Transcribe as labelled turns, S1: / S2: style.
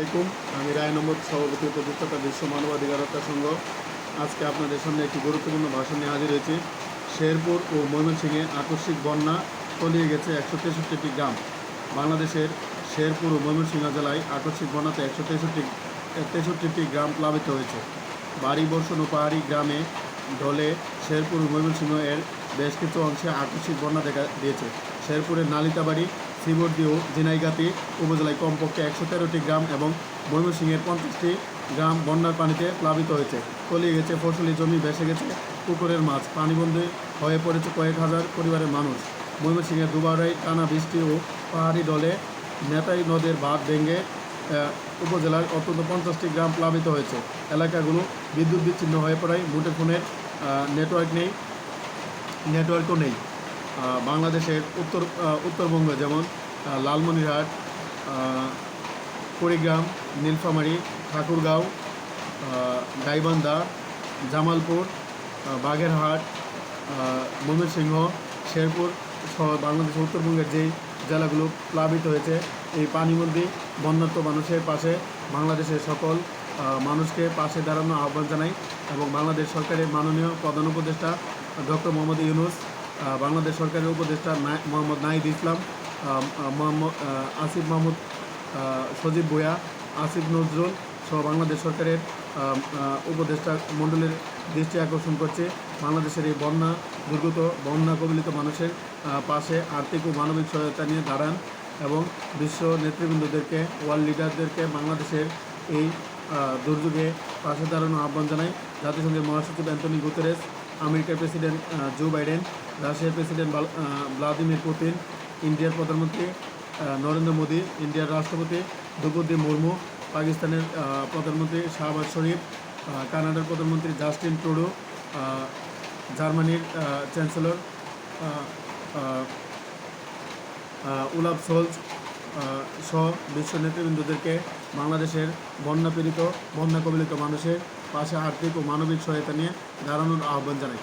S1: আলাইকুম। আমি রায় নম্বর সভাপতি উপযুক্ততা বিশ্ব মানবাধিকারতা সংঘ। আজকে আপনাদের সামনে একটি গুরুত্বপূর্ণ ভাষণ নিয়ে হাজির হয়েছি। শেরপুর ও ময়মনসিংহে আকস্মিক বন্যা তলিয়ে গেছে একশো তেষট্টিটি গ্রাম। বাংলাদেশের শেরপুর ও ময়মনসিংহ জেলায় আকস্মিক বন্যাতে একশো তেষট্টি, তেষট্টিটি গ্রাম প্লাবিত হয়েছে। বাড়ি, বর্ষণ ও পাহাড়ি গ্রামে ঢলে শেরপুর ও ময়মনসিংহ এর বেশ কিছু অংশে আকস্মিক বন্যা দেখা দিয়েছে। শেরপুরের নালিতাবাড়ি শ্রীবর্দী ও জিনাইগাতি উপজেলায় কমপক্ষে একশো তেরোটি গ্রাম এবং ময়মনসিংহের পঞ্চাশটি গ্রাম বন্যার পানিতে প্লাবিত হয়েছে। তলিয়ে গেছে ফসলি জমি, ভেসে গেছে পুকুরের মাছ, পানিবন্দী হয়ে পড়েছে কয়েক হাজার পরিবারের মানুষ। ময়মনসিংহের দুবারাই টানা বৃষ্টি ও পাহাড়ি ডলে নেতাই নদের বাঁধ ভেঙে উপজেলার অন্তত পঞ্চাশটি গ্রাম প্লাবিত হয়েছে। এলাকাগুলো বিদ্যুৎ বিচ্ছিন্ন হয়ে পড়ায় মুঠোফোনের নেটওয়ার্ক নেই, নেটওয়ার্কও নেই। বাংলাদেশের উত্তর উত্তরবঙ্গ যেমন লালমনিরহাট কুড়িগ্রাম, নীলফামারী, ঠাকুরগাঁও গাইবান্ধা, জামালপুর বাগেরহাট ময়মনসিংহ, শেরপুর সহ বাংলাদেশের উত্তরবঙ্গের যেই জেলাগুলো প্লাবিত হয়েছে, এই পানিবন্দী বন্যার্ত মানুষের পাশে বাংলাদেশের সকল মানুষকে পাশে দাঁড়ানোর আহ্বান জানাই এবং বাংলাদেশ সরকারের মাননীয় প্রধান উপদেষ্টা ডক্টর মোহাম্মদ ইউনুস বাংলাদেশ সরকারের উপদেষ্টা মোহাম্মদ নাহিদ ইসলাম মোহাম্মদ আসিফ মাহমুদ সজীব ভুয়া আসিফ নজরুল সহ বাংলাদেশ সরকারের উপদেষ্টা মণ্ডলের দৃষ্টি আকর্ষণ করছে। বাংলাদেশের এই বন্যা, দুর্গত বন্যা কবলিত মানুষের পাশে আর্থিক ও মানবিক সহায়তা নিয়ে দাঁড়ান এবং বিশ্ব নেতৃবৃন্দদেরকে, ওয়ার্ল্ড লিডারদেরকে বাংলাদেশের এই দুর্যোগে পাশে দাঁড়ানোর আহ্বান জানায়। জাতিসংঘের মহাসচিব অ্যান্টনি গুতেরেস, আমেরিকার প্রেসিডেন্ট জো বাইডেন রাশিয়ার প্রেসিডেন্ট ভাল- ভ্লাদিমির পুতিন ইন্ডিয়ার প্রধানমন্ত্রী নরেন্দ্র মোদী ইন্ডিয়ার রাষ্ট্রপতি দ্রৌপদী মুর্মু পাকিস্তানের প্রধানমন্ত্রী শাহবাজ শরীফ কানাডার প্রধানমন্ত্রী জাস্টিন ট্রুডো জার্মানির চ্যান্সেলর সোলজ আহ, সহ বিশ্ব নেতৃবৃন্দদেরকে বাংলাদেশের বন্যা পীড়িত বন্যা কবলিত মানুষের পাশে আর্থিক ও মানবিক সহায়তা নিয়ে দাঁড়ানোর আহ্বান জানাই।